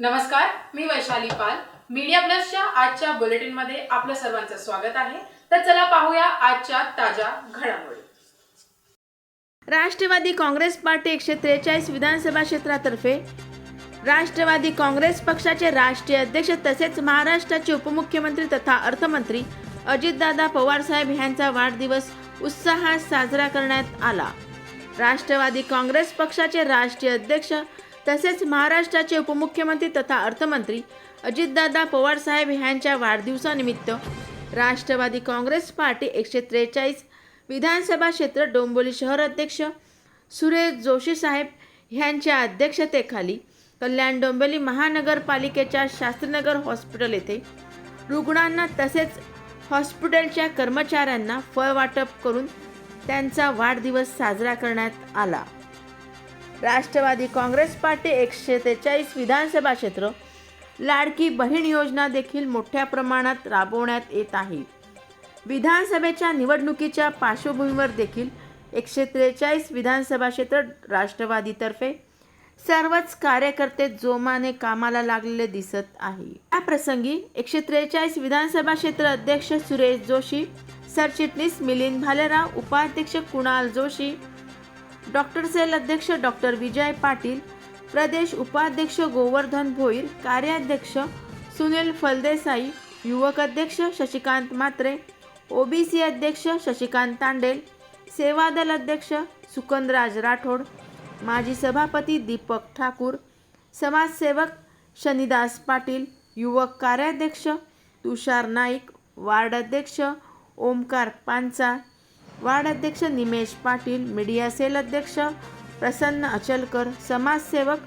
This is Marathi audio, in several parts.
नमस्कार मी वैशाली पाल. मीडिया प्लसच्या आजच्या बुलेटिनमध्ये आपलं सर्वांचं स्वागत आहे. तर चला पाहूया आजच्या ताज्या घडामोडी. राष्ट्रवादी काँग्रेस पार्टी एकशे त्रेचाळीस विधानसभा क्षेत्रातर्फे राष्ट्रवादी काँग्रेस पक्षाचे राष्ट्रीय अध्यक्ष तसेच महाराष्ट्राचे उपमुख्यमंत्री तथा अर्थमंत्री अजितदादा पवारसाहेब यांचा वाढदिवस उत्साहात साजरा करण्यात आला. राष्ट्रवादी काँग्रेस पक्षाचे राष्ट्रीय अध्यक्ष तसेच महाराष्ट्राचे उपमुख्यमंत्री तथा अर्थमंत्री अजितदादा पवार साहेब वाढदिवसानिमित्त राष्ट्रवादी काँग्रेस पार्टी एकशे त्रेचाळीस विधानसभा क्षेत्र डोंबोली शहर अध्यक्ष सुरेश जोशी साहेब ह्यांच्या अध्यक्षतेखाली कल्याण डोंबिवली महानगरपालिकेच्या शास्त्रीनगर हॉस्पिटल येथे रुग्णांना तसेच हॉस्पिटलच्या कर्मचाऱ्यांना फळ वाटप करून त्यांचा वाढदिवस साजरा करण्यात आला. राष्ट्रवादी काँग्रेस पार्टी एकशे त्रेचाळीस विधानसभा क्षेत्र. लाडकी बहीण योजना देखील मोठ्या प्रमाणात राबवण्यात येत आहे. विधानसभेच्या निवडणुकीच्या पार्श्वभूमीवर देखील एकशे त्रेचाळीस विधानसभा क्षेत्र राष्ट्रवादीतर्फे सर्वच कार्यकर्ते जोमाने कामाला लागलेले दिसत आहे. या प्रसंगी एकशे त्रेचाळीस विधानसभा क्षेत्र अध्यक्ष सुरेश जोशी सरचिटणीस मिलिंद भालेराव उपाध्यक्ष कुणाल जोशी डॉक्टर सेल अध्यक्ष डॉक्टर विजय पाटील प्रदेश उपाध्यक्ष गोवर्धन भोईर कार्याध्यक्ष सुनील फलदेसाई युवक अध्यक्ष शशिकांत मात्रे ओबीसी अध्यक्ष शशिकांत तांडेल सेवादल अध्यक्ष सुकंदराज राठोड माजी सभापती दीपक ठाकूर समाजसेवक शनिदास पाटील युवक कार्याध्यक्ष तुषार नाईक वार्ड अध्यक्ष ओमकार पांचाळ वार्ड अध्यक्ष निमेश पाटील मीडिया सेल अध्यक्ष प्रसन्न अचलकर समाजसेवक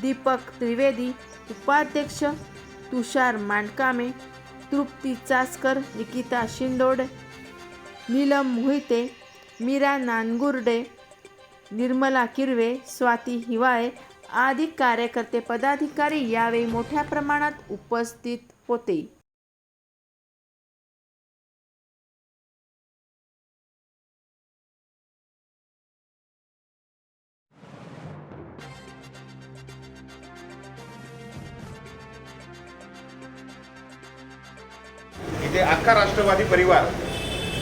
दीपक त्रिवेदी उपाध्यक्ष तुषार मांडकामे तृप्ती चासकर निकिता शिंदोड नीलम मोहिते मीरा नानगुर्डे निर्मला किरवे स्वाती हिवाळे आदी कार्यकर्ते पदाधिकारी यावेळी मोठ्या प्रमाणात उपस्थित होते. इथे अख्खा राष्ट्रवादी परिवार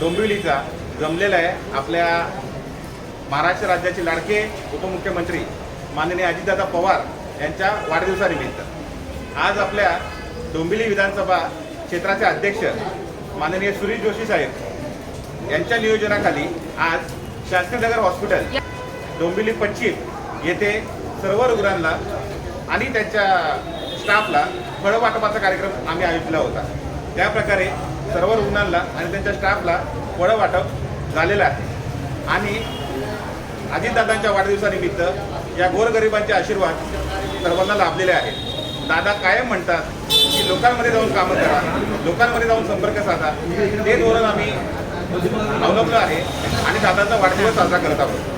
डोंबिवलीचा जमलेला आहे. आपल्या महाराष्ट्र राज्याचे लाडके उपमुख्यमंत्री माननीय अजितदादा पवार यांच्या वाढदिवसानिमित्त. आज आपल्या डोंबिवली विधानसभा क्षेत्राचे अध्यक्ष माननीय सुरेश जोशी साहेब यांच्या नियोजनाखाली आज शास्त्रीनगर हॉस्पिटल डोंबिवली पश्चिम येथे सर्व रुग्णांना आणि त्यांच्या स्टाफला फळं वाटपाचा कार्यक्रम आम्ही आयोजिला होता. त्या प्रकारे सर्व रुग्णांना आणि त्यांच्या स्टाफला फळं वाटप झालेलं आहे. आणि अजितदादांच्या वाढदिवसानिमित्त या गोरगरिबांचे आशीर्वाद सर्वांना लाभलेले आहेत. दादा कायम म्हणतात की लोकांमध्ये जाऊन कामं करा लोकांमध्ये जाऊन संपर्क साधा. ते धोरण आम्ही अवलंबलं आहे आणि दादांचा वाढदिवस साजरा करत आहोत.